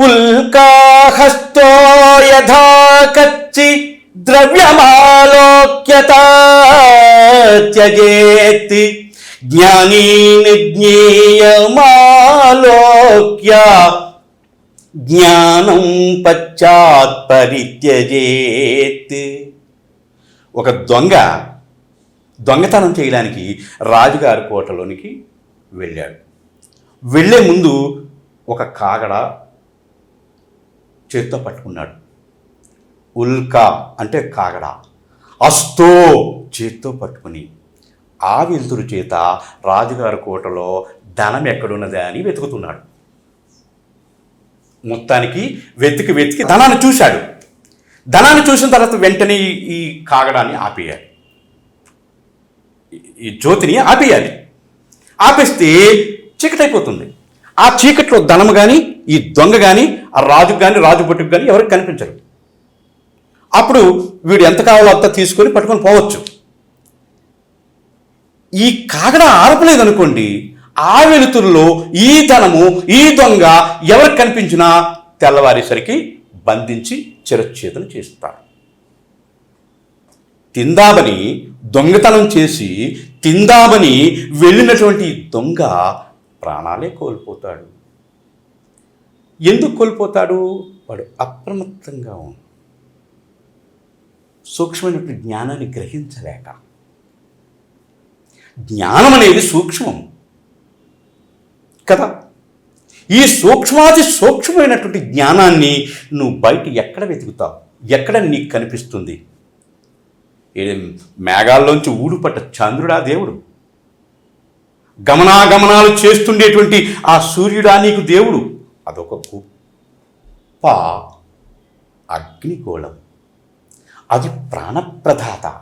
ఉల్కాహస్తో యథా కచ్చి ద్రవ్యమాలోక్యత త్యజేతి జ్ఞానీ నిజ్ఞేయమాలోక్య జ్ఞానం పశ్చాత్ పరిత్యజేత్ ఒక దొంగ దొంగతనం చేయడానికి రాజుగారి కోటలోనికి వెళ్ళాడు. వెళ్ళే ముందు ఒక కాగడ చేత్తో పట్టుకున్నాడు. ఉల్కా అంటే కాగడ. అస్తో చేత్తో పట్టుకుని ఆ వెలుతురు చేత రాజుగారి కోటలో ధనం ఎక్కడున్నదా అని వెతుకుతున్నాడు. మొత్తానికి వెతికి వెతికి ధనాన్ని చూశాడు. ధనాన్ని చూసిన తర్వాత వెంటనే ఈ- కాగడాన్ని ఆపేయాలి. ఈ- జ్యోతిని ఆపేయాలి. ఆపేస్తే చీకటైపోతుంది. ఆ చీకట్లో ధనము కానీ ఈ దొంగ కానీ ఆ రాజుకు కానీ రాజు పట్టుకు కానీ ఎవరికి కనిపించరు. అప్పుడు వీడు ఎంత కావాలో అంత తీసుకొని పట్టుకొని పోవచ్చు. ఈ కాగడ ఆరపలేదు అనుకోండి ఆ వెలుతురులో ఈ ధనము ఈ దొంగ ఎవరికి కనిపించినా తెల్లవారేసరికి బంధించి చిరచ్ఛేదన చేస్తారు తిందామని దొంగతనం చేసి తిందామని వెళ్ళినటువంటి దొంగ ప్రాణాలే కోల్పోతాడు. ఎందుకు కోల్పోతాడు? వాడు అప్రమత్తంగా ఉంది సూక్ష్మమైనటువంటి జ్ఞానాన్ని గ్రహించలేక. జ్ఞానం అనేది సూక్ష్మం. కదా? ఈ సూక్ష్మాది సూక్ష్మమైనటువంటి జ్ఞానాన్ని నువ్వు బయట ఎక్కడ వెతుకుతావు? ఎక్కడ నీకు కనిపిస్తుంది? మేఘాల్లోంచి ఊడుపట్ట చంద్రుడా దేవుడు? గమనాగమనాలు చేస్తుండేటువంటి ఆ సూర్యుడా నీకు దేవుడు? అదొక గొప్ప అగ్నిగోళం. అది ప్రాణప్రదాత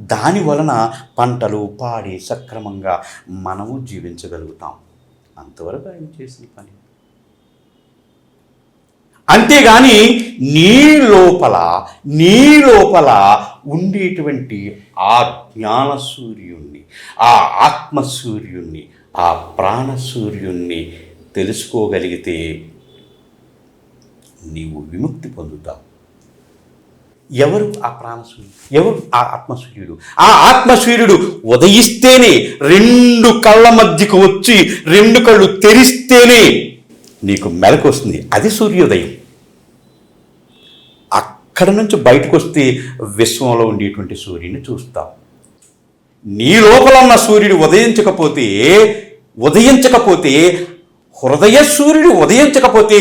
దాని వలన పంటలు పాడి సక్రమంగా మనము జీవించగలుగుతాం. అంతవరకు ఆయన చేసిన పని. అంతేగాని నీ లోపల నీ లోపల ఉండేటువంటి ఆ జ్ఞాన సూర్యుణ్ణి ఆ ఆత్మ సూర్యుణ్ణి ఆ ప్రాణ సూర్యుణ్ణి తెలుసుకోగలిగితే నీవు విముక్తి పొందుతావు. ఎవరు ఆ ప్రాణసూర్యుడు ఎవరు ఆ ఆత్మసూర్యుడు ఆ ఆత్మసూర్యుడు ఉదయిస్తేనే రెండు కళ్ళ మధ్యకు వచ్చి రెండు కళ్ళు తెరిస్తేనే నీకు మెలకు వస్తుంది. అది సూర్యోదయం. అక్కడ నుంచి బయటకు వస్తే విశ్వంలో ఉండేటువంటి సూర్యుని చూస్తావు నీ లోపల ఉన్న సూర్యుడు ఉదయించకపోతే ఉదయించకపోతే హృదయ సూర్యుడు ఉదయించకపోతే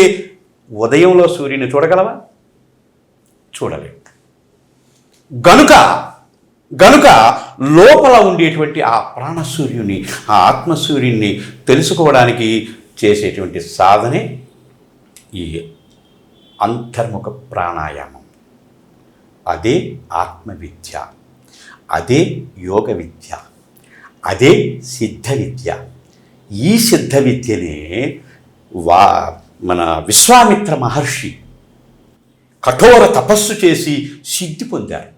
ఉదయంలో సూర్యుని చూడగలవా? చూడలేదు. గనుక గనుక లోపల ఉండేటువంటి ఆ ప్రాణసూర్యుని ఆ ఆత్మసూర్యుని తెలుసుకోవడానికి చేసేటువంటి సాధనే ఈ అంతర్ముఖ ప్రాణాయామం. అదే ఆత్మవిద్య అదే యోగ విద్య అదే సిద్ధ విద్య. ఈ సిద్ధ విద్యనే వా మన విశ్వామిత్ర మహర్షి కఠోర తపస్సు చేసి సిద్ధి పొందారు.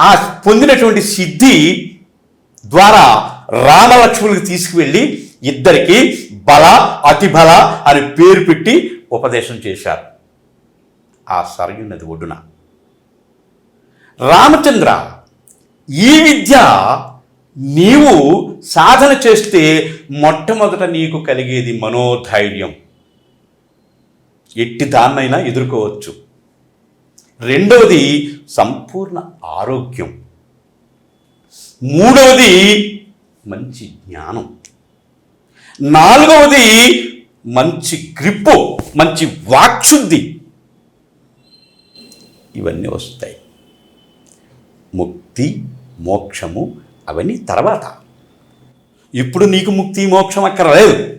ఆ పొందినటువంటి సిద్ధి ద్వారా రామలక్ష్ములకు తీసుకువెళ్ళి ఇద్దరికి బల అతిబల అని పేరు పెట్టి ఉపదేశం చేశారు. ఆ సరయు నది ఒడ్డున. రామచంద్ర ఈ విద్య నీవు సాధన చేస్తే మొట్టమొదట నీకు కలిగేది మనోధైర్యం. ఎట్టి దాన్నైనా ఎదుర్కోవచ్చు. రెండవది సంపూర్ణ ఆరోగ్యం. మూడవది మంచి జ్ఞానం. నాలుగవది మంచి గ్రిప్పు మంచి వాక్శుద్ధి. ఇవన్నీ వస్తాయి. ముక్తి మోక్షము అవన్నీ తర్వాత. ఇప్పుడు నీకు ముక్తి మోక్షం అక్కర్లేదు.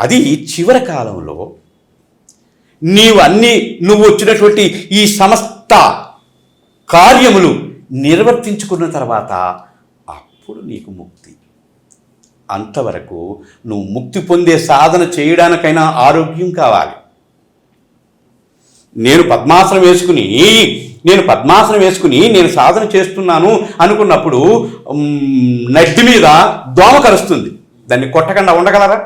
అది చివరి కాలంలో నీవు నువ్వు వచ్చినటువంటి ఈ సమస్త కార్యములు నిర్వర్తించుకున్న తర్వాత అప్పుడు నీకు ముక్తి. అంతవరకు నువ్వు ముక్తి పొందే సాధన చేయడానికైనా ఆరోగ్యం కావాలి. నేను పద్మాసనం వేసుకుని నేను పద్మాసనం వేసుకుని నేను సాధన చేస్తున్నాను అనుకున్నప్పుడు నడ్డి మీద దోమ కరుస్తుంది. దాన్ని కొట్టకుండా ఉండగలరా?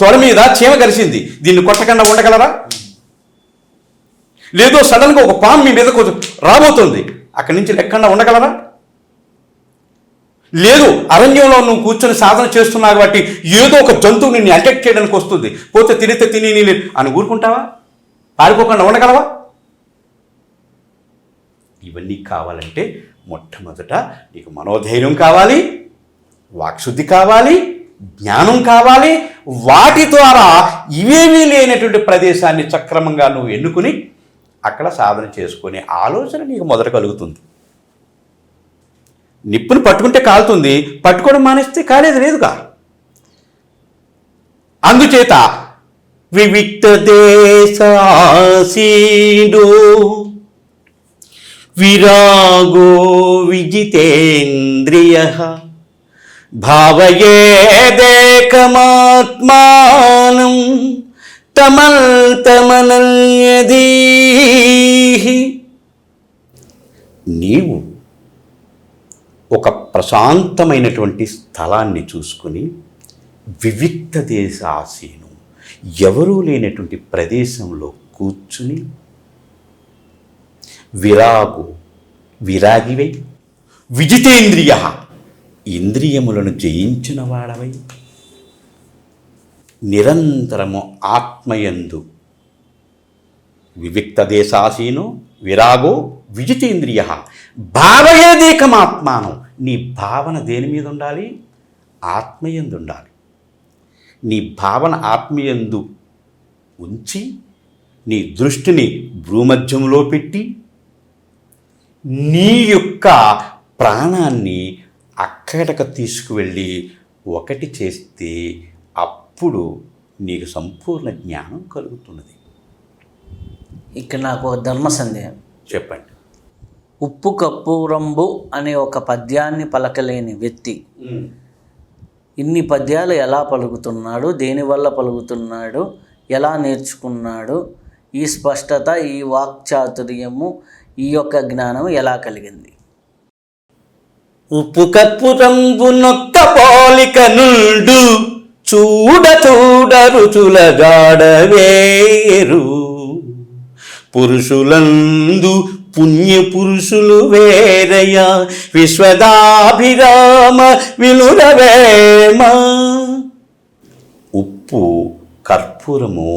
తొడ మీద చీమ కలిసింది. దీన్ని కొట్టకుండా ఉండగలరా? లేదో సడన్గా ఒక పాము మీ మీద రాబోతుంది. అక్కడి నుంచి లెక్కకుండా ఉండగలరా? లేదు అరణ్యంలో నువ్వు కూర్చొని సాధన చేస్తున్నావు కాబట్టి ఏదో ఒక జంతువు నిన్ను అటాక్ చేయడానికి వస్తుంది. పోతే తినితే తిని నేను అని ఊరుకుంటావా? పారిపోకుండా ఉండగలవా? ఇవన్నీ కావాలంటే మొట్టమొదట నీకు మనోధైర్యం కావాలి వాక్శుద్ధి కావాలి జ్ఞానం కావాలి. వాటి ద్వారా ఇవేమీ లేనటువంటి ప్రదేశాన్ని సక్రమంగా నువ్వు ఎన్నుకుని అక్కడ సాధన చేసుకునే ఆలోచన నీకు మొదట కలుగుతుంది. నిప్పుని పట్టుకుంటే కాలుతుంది పట్టుకోవడం మానేస్తే కాలేదు లేదుగా? అందుచేత వివిక్త దేశాసీడో విరాగో విజితేంద్రియ భావయేదేకమాత్మానం తమల్తమనల్యదీ నీవు ఒక ప్రశాంతమైనటువంటి స్థలాన్ని చూసుకుని వివిక్త దేశాసీను ఎవరూ లేనటువంటి ప్రదేశంలో కూర్చుని విరాగు విరాగివై. విజితేంద్రియ ఇంద్రియములను జయించిన వాడవై. నిరంతరము ఆత్మయందు వివిక్త దేశాసీను విరాగో విజితేంద్రియ భావయేదేకమాత్మానం. నీ భావన దేని మీద ఉండాలి ఆత్మయందు ఉండాలి నీ భావన ఆత్మయందు ఉంచి నీ దృష్టిని భూమధ్యంలో పెట్టి నీ యొక్క ప్రాణాన్ని అక్కడకు తీసుకువెళ్ళి ఒకటి చేస్తే అప్పుడు నీకు సంపూర్ణ జ్ఞానం కలుగుతున్నది. ఇక్కడ నాకు ధర్మ సందేహం. చెప్పండి. ఉప్పు కప్పూరంబు అనే ఒక పద్యాన్ని పలకలేని వ్యక్తి ఇన్ని పద్యాలు ఎలా పలుకుతున్నాడు దేనివల్ల పలుకుతున్నాడు ఎలా నేర్చుకున్నాడు ఈ స్పష్టత ఈ వాక్చాతుర్యము ఈ యొక్క జ్ఞానం ఎలా కలిగింది? ఉప్పు కప్పు రంగు నొక్క పోలిక నుండు చూడ చూడ రుచుల గాడవేరు పురుషులందు పుణ్య పురుషులు వేరయ విశ్వదాభిరామ విలురవేమ ఉప్పు కర్పూరము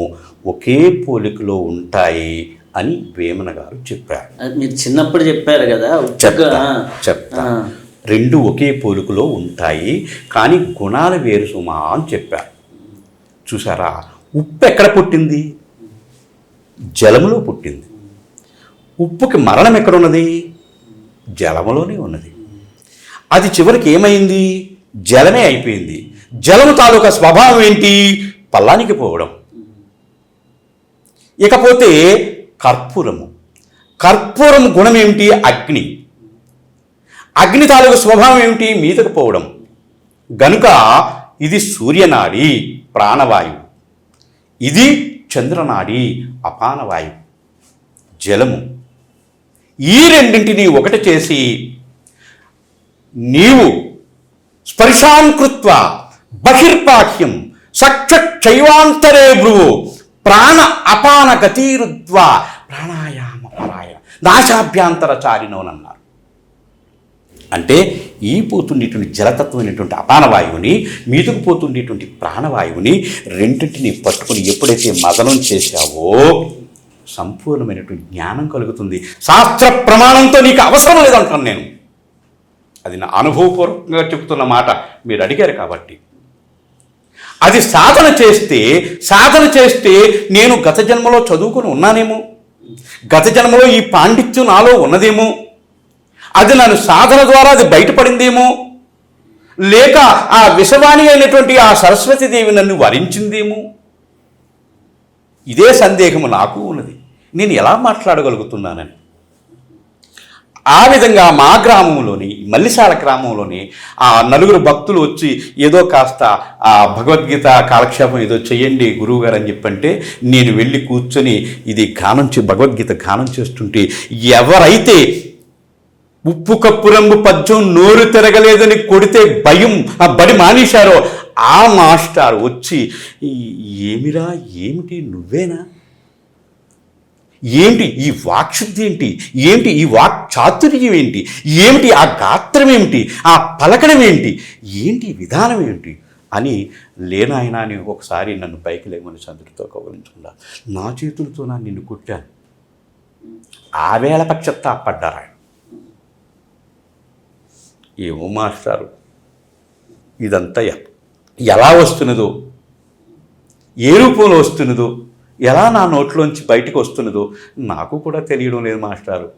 ఒకే పోలికలో ఉంటాయి అని వేమన గారు చెప్పారు. అది మీరు చిన్నప్పుడు చెప్పారు కదా చెప్తా చెప్తా. రెండు ఒకే పోలికలో ఉంటాయి కానీ గుణాలు వేరు సుమా అని చెప్పారు. చూసారా? ఉప్పు ఎక్కడ పుట్టింది? జలములో పుట్టింది. ఉప్పుకి మరణం ఎక్కడున్నది? జలములోనే ఉన్నది. అది చివరికి ఏమైంది? జలమే అయిపోయింది. జలము తాలూకా స్వభావం ఏంటి? పల్లానికి పోవడం. ఇకపోతే కర్పూరము. కర్పూరం గుణం ఏమిటి అగ్ని. అగ్ని తాలూకు స్వభావం ఏమిటి? మీదకు పోవడం. గనుక ఇది సూర్యనాడి ప్రాణవాయువు. ఇది చంద్రనాడి అపానవాయువు. జలము. ఈ రెండింటిని ఒకటి చేసి నీవు స్పర్శాంకృత్వ కృత్వ సక్ష సక్షైవాంతరే భ్రువు ప్రాణ అపాన గతీరుద్వా ప్రాణాయామ పరాయణ. నాశాభ్యాంతరచారినోనన్నారు అంటే ఈ పోతుండేటువంటి జలతత్వమైనటువంటి అపానవాయువుని మీదకు పోతుండేటువంటి ప్రాణవాయువుని రెండింటిని పట్టుకుని ఎప్పుడైతే మదనం చేశావో సంపూర్ణమైనటువంటి జ్ఞానం కలుగుతుంది. శాస్త్ర ప్రమాణంతో నీకు అవసరం లేదంటాను నేను. అది నా అనుభవపూర్వకంగా చెప్తున్న మాట మీరు అడిగారు కాబట్టి. అది సాధన చేస్తే సాధన చేస్తే నేను గత జన్మలో చదువుకుని ఉన్నానేమో? గత జన్మలో ఈ పాండిత్యం నాలో ఉన్నదేమో? అది నన్ను సాధన ద్వారా అది బయటపడిందేమో? లేక ఆ విషవాణి అయినటువంటి ఆ సరస్వతీదేవి నన్ను వరించిందేమో? ఇదే సందేహము నాకు ఉన్నది. నేను ఎలా మాట్లాడగలుగుతున్నానని? ఆ విధంగా మా గ్రామంలోని మల్లిశాల గ్రామంలోని ఆ నలుగురు భక్తులు వచ్చి ఏదో కాస్త ఆ భగవద్గీత కాలక్షేపం ఏదో చేయండి గురువుగారు అని చెప్పంటే నేను వెళ్ళి కూర్చొని ఇది గానం చే భగవద్గీత గానం చేస్తుంటే ఎవరైతే ఉప్పు కప్పు రంగు పద్యం నోరు తిరగలేదని కొడితే భయం ఆ బడి మానేశారో ఆ మాస్టర్ వచ్చి ఏమిరా ఏమిటి నువ్వేనా? ఏంటి ఈ వాక్శుద్ధి ఏంటి? ఏంటి ఈ వాక్ చాతుర్యం ఏంటి? ఏమిటి ఆ గాత్రం ఏమిటి? ఆ పలకడం ఏంటి? ఏంటి విధానం ఏంటి? అని లేనాయన అని ఒకసారి నన్ను పైకి లేమని చంద్రుడితో కౌగులించుకున్నా నా చేతులతో నా నిన్ను కొట్టాను. ఆ వేళ పశ్చత్తాపడ్డారు ఆయన ఏమో మాస్టారు. ఇదంతా ఎలా వస్తున్నదో? ఏ రూపంలో వస్తున్నదో? ఎలా నా నోట్లోంచి బయటకు వస్తున్నదో నాకు కూడా తెలియడం లేదు మాస్టారు.